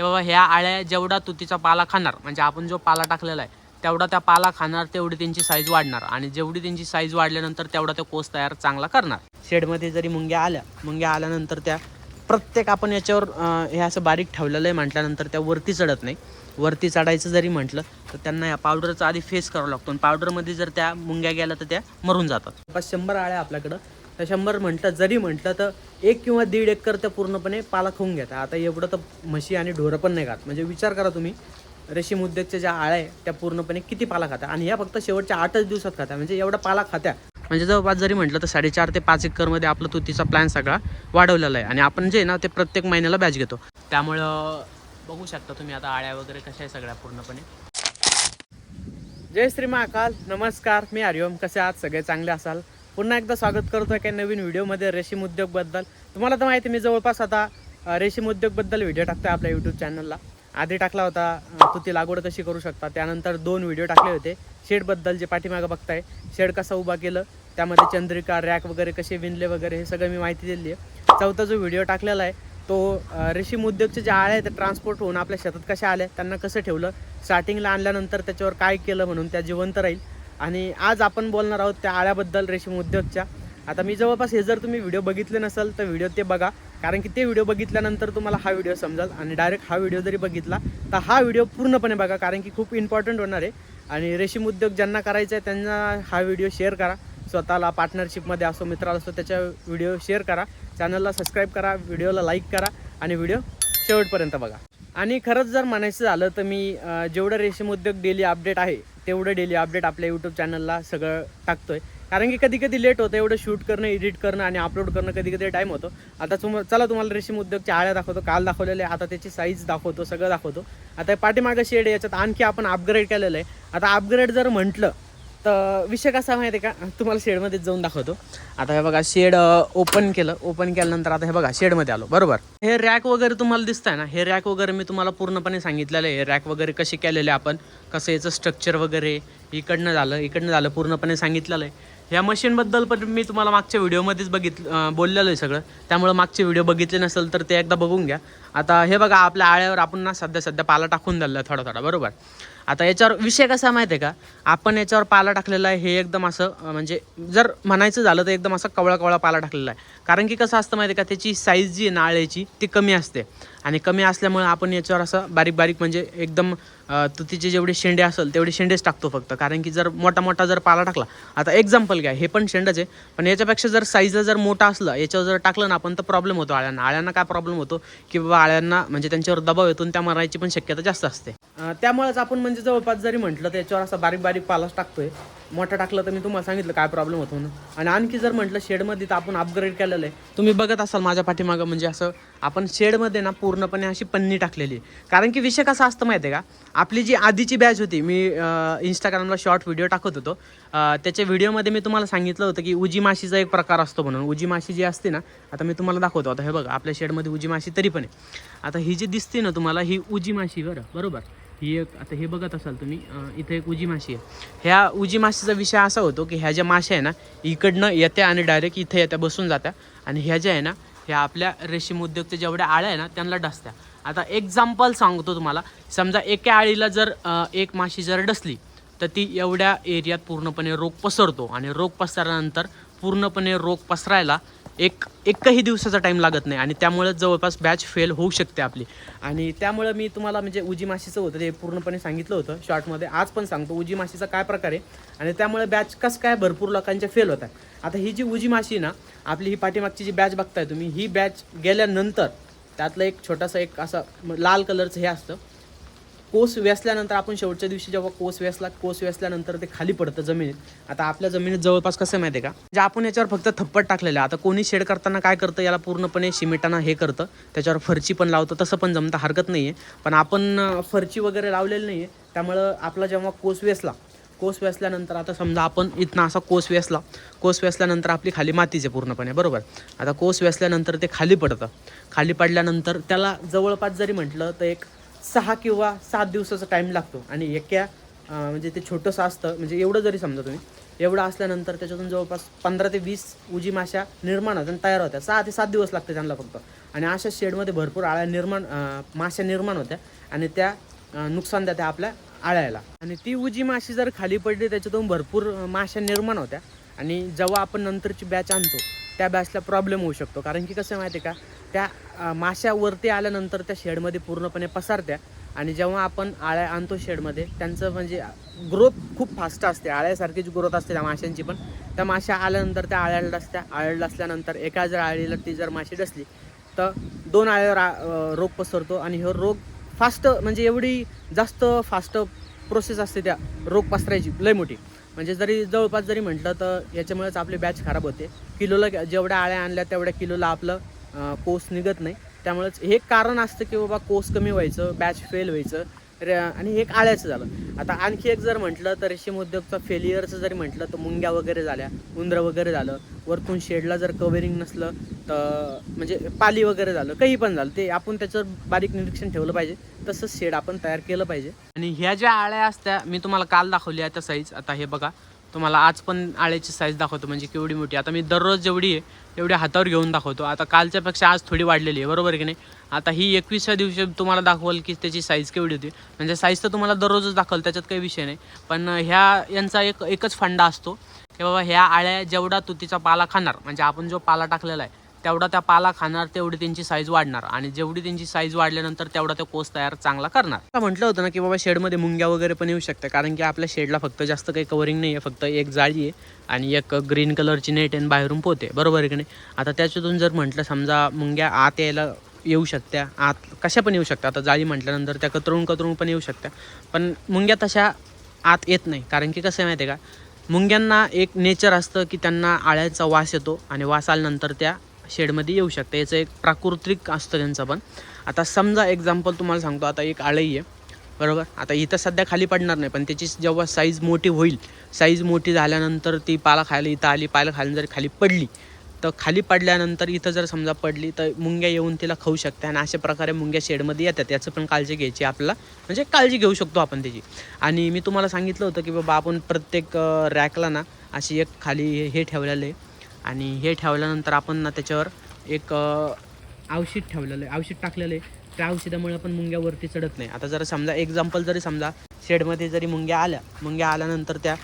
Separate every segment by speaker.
Speaker 1: हे बाबा ह्या आळ्या जेवढा तुतीचा पाला खाणार म्हणजे आपण जो पाला टाकलेला आहे तेवढा त्या पाला खाणार तेवढी त्यांची साईज वाढणार. आणि जेवढी त्यांची साईज वाढल्यानंतर तेवढा तो कोस तयार चांगला करणार. शेडमध्ये जरी मुंग्या आल्या मुंग्या आल्यानंतर त्या प्रत्येक आपण याच्यावर हे असं बारीक ठेवलेलं आहे म्हटल्यानंतर त्या वरती चढत नाही. वरती चढायचं जरी म्हटलं तर त्यांना या पावडरचा आधी फेस करावा लागतो. आणि पावडरमध्ये जर त्या मुंग्या गेल्या तर त्या मरून जातात. शंभर आळ्या आपल्याकडं तर शंभर म्हटलं जरी म्हटलं तर एक किंवा दीड एकर तर पूर्णपणे पाला होऊन घेतात. आता एवढं तर म्हशी आणि ढोरं पण नाही खात. म्हणजे विचार करा तुम्ही रेशीम उद्योगच्या ज्या आळ्या आहे त्या पूर्णपणे किती पाला खात्या आणि ह्या फक्त शेवटच्या आठच दिवसात खात्या म्हणजे एवढा पाला खात्या. म्हणजे जवळपास जरी म्हटलं तर साडेचार ते पाच एकरमध्ये आपलं तुतीचा प्लॅन सगळा वाढवलेला आहे. आणि आपण जे आहे ना ते प्रत्येक महिन्याला बॅच घेतो. त्यामुळं बघू शकता तुम्ही आता आळ्या वगैरे कशा आहे सगळ्या पूर्णपणे. जय श्री महाकाल. नमस्कार. मी हरिओम. कसे आहात? सगळे चांगले असाल? पुन्हा एकदा स्वागत करतो एका नवीन व्हिडिओमध्ये रेशीम उद्योगबद्दल. तुम्हाला तर माहिती मी जवळपास आता रेशीम उद्योगबद्दल व्हिडिओ टाकतो आहे आपल्या यूट्यूब चॅनलला आधी टाकला होता तुती लागवड कशी करू शकता. त्यानंतर दोन व्हिडिओ टाकले होते. शेडबद्दल जे पाठीमागं बघताय शेड कसा उभा केलं त्यामध्ये चंद्रिका रॅक वगैरे कसे विणले वगैरे हे सगळं मी माहिती दिली आहे. चौथा जो व्हिडिओ टाकलेला आहे तो रेशीम उद्योगचे जे आळे आहेत ते ट्रान्सपोर्ट होऊन आपल्या शेतात कशा आल्या त्यांना कसं ठेवलं स्टार्टिंगला आणल्यानंतर त्याच्यावर काय केलं म्हणून त्या जिवंत राहील. आणि आज आपण बोलणार आहोत त्या आळ्याबद्दल रेशीम उद्योगच्या. आता मी जवळपास हे जर तुम्ही व्हिडिओ बघितले नसेल तर व्हिडिओ ते बघा. कारण की ते व्हिडिओ बघितल्यानंतर तुम्हाला हा व्हिडिओ समजाल आणि डायरेक्ट हा व्हिडिओ जरी बघितला तर हा व्हिडिओ पूर्णपणे बघा. कारण की खूप इम्पॉर्टंट होणार आहे. आणि रेशीम उद्योग ज्यांना करायचा आहे त्यांना हा व्हिडिओ शेअर करा. स्वतःला पार्टनरशिपमध्ये असो मित्राला असो त्याच्या व्हिडिओ शेअर करा. चॅनलला सबस्क्राईब करा व्हिडिओला लाईक करा आणि व्हिडिओ शेवटपर्यंत बघा. आणि खरंच जर म्हणायचं झालं तर मी जेवढं रेशीम उद्योग डेली अपडेट आहे तेवढं डेली अपडेट आपल्या यूट्यूब चॅनलला सगळं टाकतोय. कारण की कधी कधी लेट होतं एवढं शूट करणं एडिट करणं आणि अपलोड करणं कधी कधी टाईम होतो. आता तुम चला तुम्हाला रेशीम उद्योगच्या आळ्या दाखवतो काल दाखवलेले आता त्याची साईज दाखवतो सगळं दाखवतो. आता पाठीमागं शेड याच्यात आणखी आपण अपग्रेड केलेलं आहे. आता अपग्रेड जर म्हटलं तर विषय कसा माहिती आहे का? तुम्हाला शेडमध्येच जाऊन दाखवतो. आता हे बघा शेड ओपन केलं. ओपन केल्यानंतर आता हे बघा शेडमध्ये आलो. बरोबर? हे रॅक वगैरे तुम्हाला दिसतंय ना? हे रॅक वगैरे मी तुम्हाला पूर्णपणे सांगितलेलं आहे. रॅक वगैरे कसे केलेले आपण? कसं याचं स्ट्रक्चर वगैरे? इकडनं झालं इकडनं झालं पूर्णपणे सांगितलेलं आहे. ह्या मशीनबद्दल पण मी तुम्हाला मागच्या व्हिडिओमध्येच बघितलं बोललेलं आहे सगळं. त्यामुळे मागचे व्हिडिओ बघितले नसेल तर ते एकदा बघून घ्या. आता हे बघा आपल्या आळ्यावर आपण ना सध्या सध्या पाला टाकून दिला थोडा थोडा बरोबर? आता याच्यावर विषय कसा माहिती आहे का? आपण याच्यावर पाला टाकलेला आहे हे एकदम असं म्हणजे जर म्हणायचं झालं तर एकदम असा कवळा कवळा पाला टाकलेला आहे. कारण की कसं असतं माहिती आहे का त्याची साईज जी आहे नाळ्याची ती कमी असते. आणि कमी असल्यामुळे आपण याच्यावर असं बारीक बारीक म्हणजे एकदम तुतीचे जेवढे शेंडे असेल तेवढे शेंडेच टाकतो फक्त. कारण की जर मोठा मोठा जर पाला टाकला आता एक्झाम्पल घ्या हे पण शेंडच आहे. पण याच्यापेक्षा जर साईजला जर मोठा असलं याच्यावर जर टाकलं ना आपण तर प्रॉब्लेम होतो आळ्यांना. आळ्यांना काय प्रॉब्लेम होतो? की बाबा बाळ्यांना म्हणजे त्यांच्यावर दबाव येतो त्या मरायची पण शक्यता जास्त असते. त्यामुळेच आपण म्हणजे जवळपास जरी म्हटलं तर याच्यावर असा बारीक बारीक पालाच टाकतोय. मोठा टाकलं तर मी तुम्हाला सांगितलं काय प्रॉब्लेम होतो म्हणून. आणि आणखी जर म्हटलं शेडमध्ये तर आपण अपग्रेड केलेलं आहे. तुम्ही बघत असाल माझ्या पाठीमागं म्हणजे असं आपण शेडमध्ये ना पूर्णपणे अशी पन्नी टाकलेली आहे. कारण की विषय कसा असतं माहिती आहे का? आपली जी आधीची बॅच होती मी इंस्टाग्रामला शॉर्ट व्हिडिओ टाकत होतो. त्याच्या व्हिडिओमध्ये मी तुम्हाला सांगितलं होतं की उजी माशीचा एक प्रकार असतो म्हणून. उजी माशी जी असते ना आता मी तुम्हाला दाखवतो. आता हे बघा आपल्या शेडमध्ये उजी माशी तरी पण आहे. आता ही जी दिसते ना तुम्हाला ही उजी माशी बरं बरोबर? ही एक आता हे बघत असाल तुम्ही इथे एक उजी माशी आहे. ह्या उजी माशीचा विषय असा होतो की ह्या ज्या माश्या आहे ना इकडनं येत्या आणि डायरेक्ट इथे येत्या बसून जात्या. आणि ह्या ज्या आहे ना ह्या आपल्या रेशीम उद्योगच्या जेवढ्या आळ्या आहे ना त्यांना डसत्या. आता एक्झाम्पल सांगतो तुम्हाला. समजा एका आळीला जर एक माशी जर डसली तर ती एवढ्या एरियात पूर्णपणे रोग पसरतो. आणि रोग पसरल्यानंतर पूर्णपणे रोग पसरायला एक एकही दिवसाचा टाईम लागत नाही आणि त्यामुळे जवळपास बॅच फेल होऊ शकते आपली. आणि त्यामुळे मी तुम्हाला म्हणजे उजी माशीचं होतं ते पूर्णपणे सांगितलं होतं शॉर्टमध्ये आज पण सांगतो उजी माशीचा काय प्रकार आहे आणि त्यामुळे बॅच कसं काय भरपूर लोकांच्या फेल होत आहे आता ही जी उजी माशी आहे ना आपली ही पाठीमागची जी बॅच बघताय तुम्ही ही बॅच गेल्यानंतर त्यातलं एक छोटासा एक असं लाल कलरचं हे असतं. कोस वेसल्यानंतर आपण शेवटच्या दिवशी जेव्हा कोस वेसला कोस वेसल्यानंतर ते खाली पडतं जमिनीत. आता आपल्या जमिनीत जवळपास कसं माहिती आहे का? जे आपण याच्यावर फक्त थप्पड टाकलेलं आहे आता कोणी शेड करताना काय करतं याला पूर्णपणे सिमेंटानं हे करतं त्याच्यावर फरची पण लावतं तसं पण जमतं हरकत नाही आहे पण आपण फरची वगैरे लावलेली नाही आहे त्यामुळं आपला जेव्हा कोस वेसला कोस वेसल्यानंतर आता समजा आपण इथनं असा कोस वेसला कोस वेसल्यानंतर आपली खाली मातीच आहे पूर्णपणे बरोबर? आता कोस वेसल्यानंतर ते खाली पडतं. खाली पडल्यानंतर त्याला जवळपास जरी म्हटलं तर एक सहा किंवा सात दिवसाचा टाईम लागतो. आणि एक्या म्हणजे ते छोटंसं असतं. म्हणजे एवढं जरी समजा तुम्ही एवढं असल्यानंतर त्याच्यातून जवळपास पंधरा ते वीस उजी माशा निर्माण होत्या आणि तयार होत्या सहा ते सात दिवस लागते त्यांना फक्त. आणि अशा शेडमध्ये भरपूर आळ्या निर्माण माशा माश्या निर्माण होत्या. आणि त्या नुकसान देत्या आपल्या आळ्याला. आणि ती उजी माशी जर खाली पडली त्याच्यातून भरपूर माशा माश्या निर्माण होत्या. आणि जेव्हा आपण नंतरची बॅच आणतो त्या बॅचला प्रॉब्लेम होऊ शकतो. कारण की कसं आहे माहिती आहे का त्या अं, माश्या वरती आल्यानंतर त्या शेडमध्ये पूर्णपणे पसारत्या. आणि जेव्हा आपण आळ्या आणतो शेडमध्ये त्यांचं म्हणजे ग्रोथ खूप फास्ट असते. आळ्यासारखीच ग्रोथ असते त्या माशांची पण. त्या माश्या आल्यानंतर त्या आळ्याला डसत्या आळ्याला डसल्यानंतर एका जर आळीला ती जर माशी डसली तर दोन आळ्यावर रोग पसरतो. आणि हे रोग फास्ट म्हणजे एवढी जास्त फास्ट प्रोसेस असते त्या रोग पसरायची लय मोठी. म्हणजे जरी जवळपास जरी म्हटलं तर याच्यामुळेच आपली बॅच खराब होते. किलोला जेवढ्या आळ्या आणल्या तेवढ्या किलोला आपलं कोस निघत नाही. त्यामुळेच हे कारण असतं की बाबा कोस कमी व्हायचं बॅच फेल व्हायचं. आणि हे एक आळ्याचं झालं. आता आणखी एक जर म्हटलं तर रेशीम उद्योगचा फेलियरचं जरी म्हटलं तर मुंग्या वगैरे झाल्या उंदरं वगैरे झालं. वरतून शेडला जर कवरिंग नसलं तर म्हणजे पाली वगैरे झालं काही पण झालं ते आपण त्याचं बारीक निरीक्षण ठेवलं पाहिजे. तसंच शेड आपण तयार केलं पाहिजे. आणि ह्या ज्या आळ्या असत्या मी तुम्हाला काल दाखवली आहे त्या साईज आता हे बघा तुम्हाला आज पण आळ्याची साईज दाखवतो म्हणजे केवढी मोठी. आता मी दररोज जेवढी आहे तेवढी हातावर घेऊन दाखवतो. आता कालच्यापेक्षा आज थोडी वाढलेली आहे बरोबर आहे की नाही? आता ही एकवीसव्या दिवशी तुम्हाला दाखवल की त्याची साईज केवढी होती. म्हणजे साईज तर तुम्हाला दररोजच दाखवल त्याच्यात काही विषय नाही. पण ह्या यांचा एक एकच फंडा असतो. की बाबा ह्या आळ्या जेवढा तुतीचा पाला खाणार म्हणजे आपण जो पाला टाकलेला आहे तेवढा त्या पाला खाणार तेवढी त्यांची साईज वाढणार. आणि जेवढी त्यांची साईज वाढल्यानंतर तेवढा तो कोस तयार चांगला करणार. म्हटलं होतं ना की बाबा शेडमध्ये मुंग्या वगैरे पण येऊ शकतं कारण की आपल्या शेडला फक्त जास्त काही कवरिंग नाही आहे फक्त एक जाळी आहे आणि एक ग्रीन कलरची नेट आणि बाहेरून पोते बरोबर आहे की नाही? आता त्याच्यातून जर म्हटलं समजा मुंग्या आत यायला येऊ शकत्या. आत कशा पण येऊ शकत्या. आता जाळी म्हटल्यानंतर त्या कतरून कतरून पण येऊ शकत्या. पण मुंग्या तशा आत येत नाही. कारण की कसं आहे माहिती आहे का? मुंग्यांना एक नेचर असतं की त्यांना आळ्याचा वास येतो आणि वास आल्यानंतर त्या शेडमध्ये येऊ शकते याचं एक प्राकृतिक असतं त्यांचं पण. आता समजा एक्झाम्पल तुम्हाला सांगतो. आता एक आळई आहे. बरोबर? आता इथं सध्या खाली पडणार नाही. पण त्याची जेव्हा साईज मोठी होईल साईज मोठी झाल्यानंतर ती पाला खायला इथं आली पाला खायला जर खाली पडली तर खाली पडल्यानंतर इथं जर समजा पडली तर मुंग्या येऊन तिला खाऊ शकते आणि अशा प्रकारे मुंग्या शेडमध्ये येतात. याचं पण काळजी घ्यायची आपल्याला. म्हणजे काळजी घेऊ शकतो आपण त्याची. आणि मी तुम्हाला सांगितलं होतं की बाबा आपण प्रत्येक रॅकला ना अशी एक खाली हे ठेवलेलं आहे. आणि हे ठेवल्यानंतर आपण ना त्याच्यावर एक औषध ठेवलेलं आहे. औषध टाकलेलं आहे. त्या औषधामुळे पण मुंग्यावरती चढत नाही. आता जर समजा एक्झाम्पल जरी समजा शेडमध्ये जरी मुंग्या आल्या मुंग्या आल्यानंतर त्या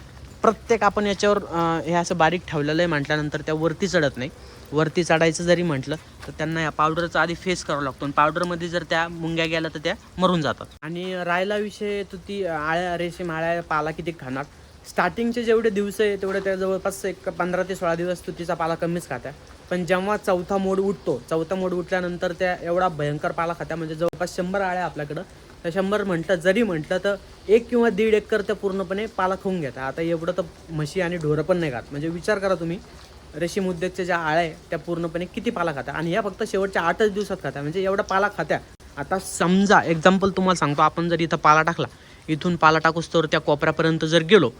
Speaker 1: प्रत्येक आपण याच्यावर हे असं बारीक ठेवलेलं आहे म्हटल्यानंतर त्या वरती चढत नाही. वरती चढायचं जरी म्हटलं तर त्यांना या पावडरचा आधी फेस करावा लागतो. आणि पावडरमध्ये जर त्या मुंग्या गेल्या तर त्या मरून जातात. आणि राहिला विषय तू ती आळ्या रेशीम आळ्या पाला किती खाणार? स्टार्टिंगचे जेवढे दिवस आहे तेवढे त्या जवळपास एक पंधरा ते सोळा दिवस तुतीचा पाला कमीच खात्या. पण जेव्हा चौथा मोड उठतो चौथा मोड उठल्यानंतर त्या एवढा भयंकर पाला खात्या. म्हणजे जवळपास शंभर आळ्या आपल्याकडं तर शंभर म्हटलं जरी म्हटलं तर एक किंवा दीड एकर त्या पूर्णपणे पाला खाऊन घेतात. आता एवढं तर म्हशी आणि ढोरं पण नाही खात. म्हणजे विचार करा तुम्ही रेशीम उद्योगच्या ज्या आळ्या आहे त्या पूर्णपणे किती पाला खाता आणि ह्या फक्त शेवटच्या आठच दिवसात खात्या म्हणजे एवढा पाला खात्या. आता समजा एक्झाम्पल तुम्हाला सांगतो आपण जर इथं पाला टाकला इथून पाला टाकूस तर त्या कोपऱ्यापर्यंत जर गेलो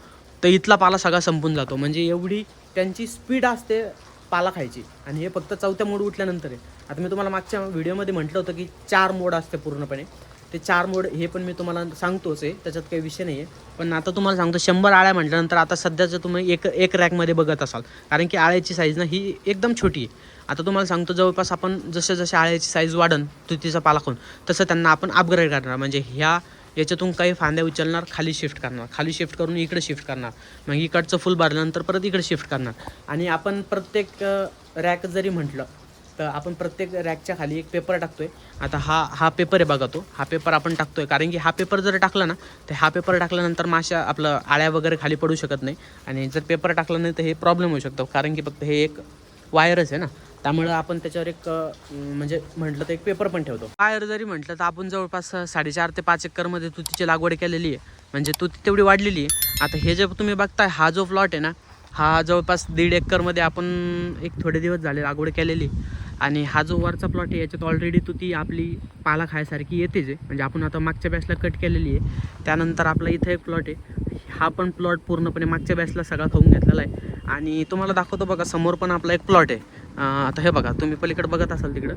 Speaker 1: तर इथला पाला सगळा संपून जातो. म्हणजे एवढी त्यांची स्पीड असते पाला खायची. आणि हे फक्त चौथ्या मोड उठल्यानंतर आहे. आता मी तुम्हाला मागच्या व्हिडिओमध्ये म्हटलं होतं की चार मोड असते पूर्णपणे. ते चार मोड हे पण मी तुम्हाला सांगतोच आहे त्याच्यात काही विषय नाही आहे पण आता तुम्हाला सांगतो शंभर आळ्या म्हटल्यानंतर आता सध्याचं तुम्ही एक एक रॅकमध्ये बघत असाल कारण की आळ्याची साईज ना ही एकदम छोटी आहे. आता तुम्हाला सांगतो जवळपास आपण जसे जसे आळ्याची साईज वाढन तुतीचा पाला खाऊन तसं त्यांना आपण अपग्रेड करणार. म्हणजे ह्या याच्यातून काही फांद्या उचलणार खाली शिफ्ट करणार. खाली शिफ्ट करून इकडे शिफ्ट करणार. मग इकडचं फुल भरल्यानंतर परत इकडे शिफ्ट करणार. आणि आपण प्रत्येक रॅक जरी म्हटलं तर आपण प्रत्येक रॅकच्या खाली एक पेपर टाकतोय. आता हा हा पेपर आहे बघा तो. हा पेपर आपण टाकतोय. कारण की हा पेपर जर टाकला ना तर हा पेपर टाकल्यानंतर माशा आपलं आळ्या वगैरे खाली पडू शकत नाही. आणि जर पेपर टाकला नाही तर हे प्रॉब्लेम होऊ शकतो. कारण की फक्त हे एक वायरच आहे ना. त्यामुळं आपण त्याच्यावर एक म्हणजे म्हटलं तर एक पेपर पण ठेवतो. वायर जरी म्हटलं तर आपण जवळपास साडेचार ते पाच एकरमध्ये तुतीची लागवड केलेली आहे. म्हणजे तुती तेवढी वाढलेली आहे. आता हे जे तुम्ही बघताय हा जो प्लॉट आहे ना हा जवळपास दीड एकरमध्ये आपण एक थोडे दिवस झाले लागवड केलेली आणि हा जो वरचा प्लॉट आहे याच्यात ऑलरेडी तुती आपली पाला खायसारखी येतेच आहे. म्हणजे आपण आता मागच्या बॅचला कट केलेली आहे. त्यानंतर आपला इथं एक प्लॉट आहे. हा पण प्लॉट पूर्णपणे मागच्या बॅचला सगळा खाऊन घेतलेला आहे. आणि तुम्हाला दाखवतो बघा समोर पण आपला एक प्लॉट आहे. आता हे बघा तुम्ही पलीकडे बघत असाल तिकडं.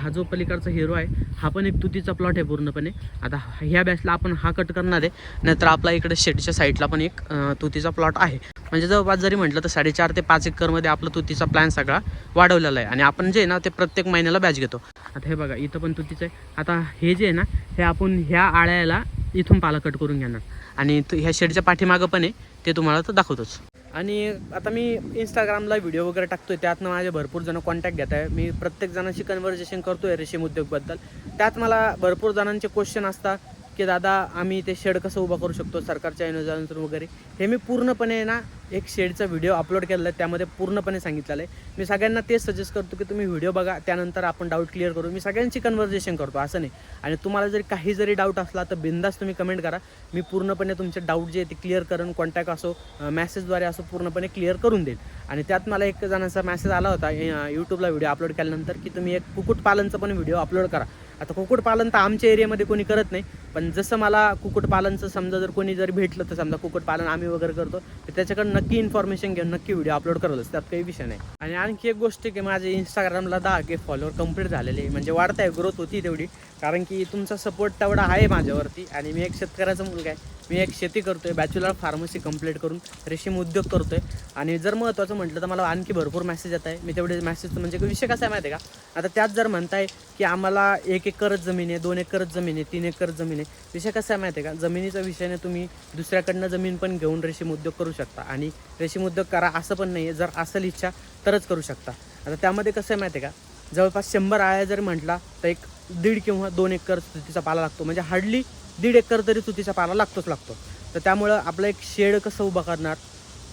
Speaker 1: हा जो पलीकडचा हिरो आहे हा पण एक तुतीचा प्लॉट आहे पूर्णपणे. आता ह्या बॅचला आपण हा कट करणार आहे नाहीतर आपला इकडे शेडच्या साईडला पण एक तुतीचा प्लॉट आहे. म्हणजे जवळपास जरी म्हटलं तर साडेचार ते पाच एकरमध्ये आपला तुतीचा प्लॅन सगळा वाढवलेला आहे. आणि आपण जे आहे ना ते प्रत्येक महिन्याला बॅच घेतो. आता हे बघा इथं पण तुतीचं आहे. आता हे जे आहे ना हे आपण ह्या आळ्याला इथून पाला कट करून घेणार. आणि ह्या शेडच्या पाठीमागं पण आहे ते तुम्हाला तर दाखवतोच. आणि आता मी इंस्टाग्रामला व्हिडिओ वगैरे टाकतोय त्यातनं माझे भरपूर जण कॉन्टॅक्ट घेत आहे मी प्रत्येक जणांशी कन्व्हर्सेशन करतोय रेशीम उद्योगबद्दल. त्यात मला भरपूर जणांचे क्वेश्चन असतात. की दादा आम्ही ते शेड कसं उभं करू शकतो सरकारच्या अनुदानातून वगैरे. हे मी पूर्णपणे ना एक शेडचा व्हिडिओ अपलोड केलेला आहे त्यामध्ये पूर्णपणे सांगितलेलं आहे. मी सगळ्यांना तेच सजेस्ट करतो की तुम्ही व्हिडिओ बघा त्यानंतर आपण डाऊट क्लिअर करू. मी सगळ्यांची कन्व्हर्जेशन करतो असं नाही. आणि तुम्हाला जरी काही जरी डाऊट असला तर बिंदास तुम्ही कमेंट करा. मी पूर्णपणे तुमचे डाऊट जे ते क्लिअर करून कॉन्टॅक्ट असो मेसेजद्वारे असो पूर्णपणे क्लिअर करून देईल आणि त्यात मला एक जणांचा मेसेज आला होता यूट्यूबला व्हिडिओ अपलोड केल्यानंतर की तुम्ही एक कुक्कुटपालनचा पण व्हिडिओ अपलोड करा. आता कुक्कुटपालन तर आमच्या एरियामध्ये कोणी करत नाही पण जसं मला कुक्कुटपालनचं समजा जर कोणी जर भेटलं तर समजा कुक्कुटपालन आम्ही वगैरे करतो तर त्याच्याकडे नक्की इन्फॉर्मेशन घेऊन नक्की व्हिडिओ अपलोड करतच त्यात काही विषय नाही. आणि आणखी एक गोष्ट की माझे इंस्टाग्रामला दहा के फॉलोअर कंप्लीट झालेले म्हणजे वाढत आहे ग्रोथ होती तेवढी कारण की तुमचा सपोर्ट तेवढा आहे माझ्यावरती आणि मी एक शेतकऱ्याचा मुलगा आहे. मी एक शेती करतोय बॅचलर फार्मसी कंप्लीट करून रेशीम उद्योग करतोय. आणि जर महत्त्वाचं म्हटलं तर मला आणखी भरपूर मेसेज येत आहे. मी तेवढे मेसेज म्हणजे विषय कसा आहे माहिती आहे का? आता त्यात जर म्हणताय की आम्हाला एक एकरच जमीन आहे दोन एकरच जमीन आहे तीन एकर जमीन आहे विषय कसा आहे माहिती आहे का? जमिनीचा विषयाने तुम्ही दुसऱ्याकडनं जमीन पण घेऊन रेशीम उद्योग करू शकता. आणि रेशीम उद्योग करा असं पण नाही आहे जर असेल इच्छा तरच करू शकता. आता त्यामध्ये कसं आहे माहिती आहे का? जवळपास शंभर आळ्या जर म्हटला तर एक दीड किंवा दोन एकर तिचा पाला लागतो. म्हणजे हार्डली दीड एकर तरी तुतीचा पाला लागतोच लागतो. तर त्यामुळं आपलं एक शेड कसं उभं करणार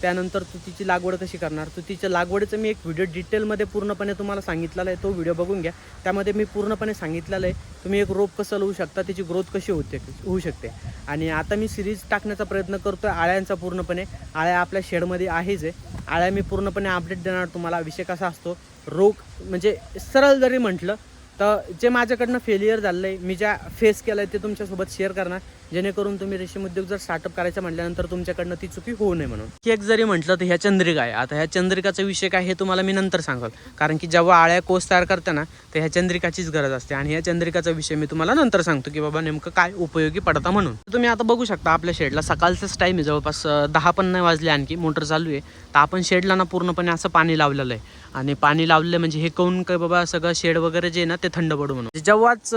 Speaker 1: त्यानंतर तुतीची लागवड कशी करणार तुतीच्या लागवडीचं मी एक व्हिडिओ डिटेलमध्ये पूर्णपणे तुम्हाला सांगितलेला आहे तो व्हिडिओ बघून घ्या. त्यामध्ये मी पूर्णपणे सांगितलेलं आहे तुम्ही एक रोप कसं लावू शकता त्याची ग्रोथ कशी होते होऊ शकते. आणि आता मी सिरीज टाकण्याचा प्रयत्न करतो आहे आळ्यांचा पूर्णपणे. आळ्या आपल्या शेडमध्ये आहेच आहे. आळ्या मी पूर्णपणे अपडेट देणार तुम्हाला. विषय कसा असतो रोग म्हणजे सरळ जरी म्हटलं तर जे माझ्याकडनं फेलियर झालं आहे मी ज्या फेस केलं आहे ते तुमच्यासोबत शेअर करणार. जेणेकरून तुम्ही रेशीम उद्योग जर स्टार्टअप करायचं म्हटल्यानंतर तुमच्याकडनं ती चुकी होऊ नये म्हणून. की एक जरी म्हटलं तर ह्या चंद्रिका आहे. आता ह्या चंद्रिकाचा विषय काय हे तुम्हाला मी नंतर सांगाल. कारण की जेव्हा आळ्या कोस तयार करते ना तर ह्या चंद्रिकाचीच गरज असते. आणि ह्या चंद्रिकाचा विषय मी तुम्हाला नंतर सांगतो की बाबा नेमकं काय उपयोगी पडता म्हणून. तुम्ही आता बघू शकता आपल्या शेडला सकाळचाच टाईम आहे. जवळपास दहा पण नाही वाजले आणखी मोटर चालू आहे. तर आपण शेडला ना पूर्णपणे असं पाणी लावलेलं आहे. आणि पाणी लावलेलं म्हणजे हे करून काय बाबा सगळं शेड वगैरे जे ना ते थंड पडू म्हणून. जेव्हाच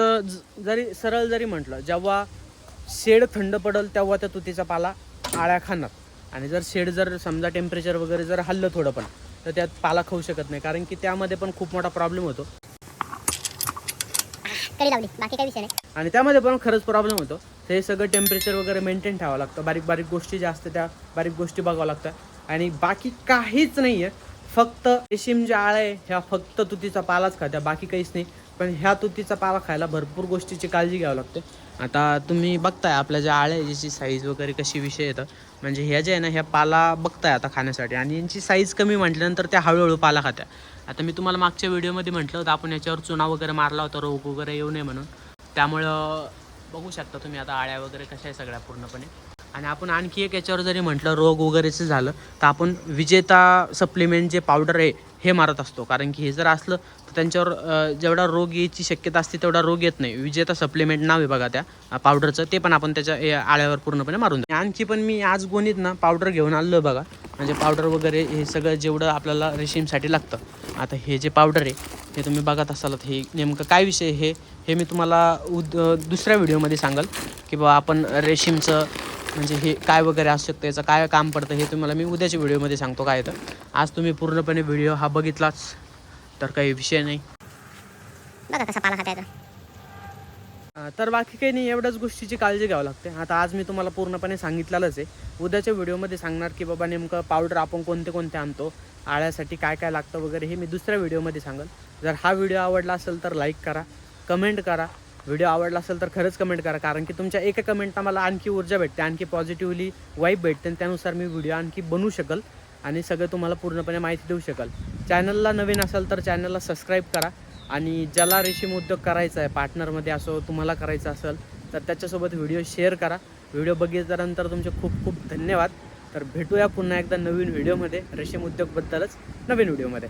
Speaker 1: जरी सरळ जरी म्हटलं जेव्हा शेड थंड पडल तेव्हा त्या तुतीचा पाला आळ्या खाणार. आणि जर शेड जर समजा टेम्परेचर वगैरे जर हल्लं थोडं पण तर त्यात पाला खाऊ शकत नाही. कारण की त्यामध्ये पण खूप मोठा प्रॉब्लेम होतो.
Speaker 2: कडी लावली बाकी काही विषय नाही.
Speaker 1: आणि त्यामध्ये पण खरंच प्रॉब्लेम होतो. ते सगळं टेम्परेचर वगैरे मेंटेन ठेवावं लागतं. बारीक बारीक गोष्टी ज्या असतात त्या बारीक गोष्टी बघावं लागतात. आणि बाकी काहीच नाही आहे फक्त रेशीम ज्या आळ्या आहे ह्या फक्त तुतीचा पालाच खात्या बाकी काहीच नाही. पण ह्या तुतीचा पाला खायला भरपूर गोष्टीची काळजी घ्यावी लागते. आता तुम्ही बघताय आपल्या ज्या आळ्या आहे, ज्याची साईज वगैरे कशी विषय येतं म्हणजे ह्या ज्या आहे ना ह्या पाला बघताय आता खाण्यासाठी. आणि यांची साईज कमी म्हटल्यानंतर त्या हळूहळू पाला खात्या. आता मी तुम्हाला मागच्या व्हिडिओमध्ये म्हटलं होतं आपण याच्यावर चुना वगैरे मारला होता रोग वगैरे येऊ नये म्हणून. त्यामुळं बघू शकता तुम्ही आता आळ्या वगैरे कशा आहे सगळ्या पूर्णपणे. आणि आपण आणखी एक याच्यावर जरी म्हटलं रोग वगैरेचं झालं तर आपण विजेता सप्लिमेंट जे पावडर आहे हे मारत असतो. कारण की हे जर असलं तर त्यांच्यावर जेवढा रोग यायची शक्यता असते तेवढा रोग येत नाही. विजेता सप्लिमेंट नाव आहे बघा त्या पावडरचं ते पण आपण त्याच्या या आळ्यावर पूर्णपणे मारून द्या आणखी पण मी आज गोणीत ना पावडर घेऊन आलो बघा. म्हणजे पावडर वगैरे हे सगळं जेवढं आपल्याला रेशीमसाठी लागतं. आता हे जे पावडर आहे हे तुम्ही बघत असाल हे नेमकं काय विषय हे हे मी तुम्हाला उद दुसऱ्या व्हिडिओमध्ये सांगाल. की बाबा आपण रेशीमचं म्हणजे हे काय वगैरे असू शकतं याचं काय काम पडतं हे तुम्हाला मी उद्याच्या व्हिडिओमध्ये सांगतो काय तर. आज तुम्ही पूर्णपणे व्हिडिओ हा बघितलाच तर काही विषय नाही.
Speaker 2: बघा कसा पाला
Speaker 1: तर बाकी काही नाही एवढ्याच गोष्टीची काळजी घ्यावी लागते. आता आज मी तुम्हाला पूर्णपणे सांगितलेलंच आहे. उद्याच्या व्हिडिओमध्ये सांगणार की बाबा नेमकं पावडर आपण कोणते कोणते आणतो आळ्यासाठी काय काय लागतं वगैरे हे मी दुसऱ्या व्हिडिओमध्ये सांगेल. जर हा व्हिडिओ आवडला असेल तर लाईक करा कमेंट करा व्हिडिओ आवडला असेल तर खरंच कमेंट करा. कारण की तुमच्या एका कमेंटला मला आणखी ऊर्जा भेटते आणखी पॉझिटिव्हली वाईब भेटते आणि त्यानुसार मी व्हिडिओ आणखी बनवू शकेल आणि सगळं तुम्हाला पूर्णपणे माहिती देऊ शकाल. चॅनलला नवीन असाल तर चॅनलला सबस्क्राईब करा आणि ज्याला रेशीम उद्योग करायचा आहे पार्टनरमध्ये असो तुम्हाला करायचं असेल तर त्याच्यासोबत व्हिडिओ शेअर करा. व्हिडिओ बघितल्यानंतर तुमचे खूप खूप धन्यवाद. तर भेटूया पुन्हा एकदा नवीन व्हिडिओमध्ये रेशीम उद्योगबद्दलच नवीन व्हिडिओमध्ये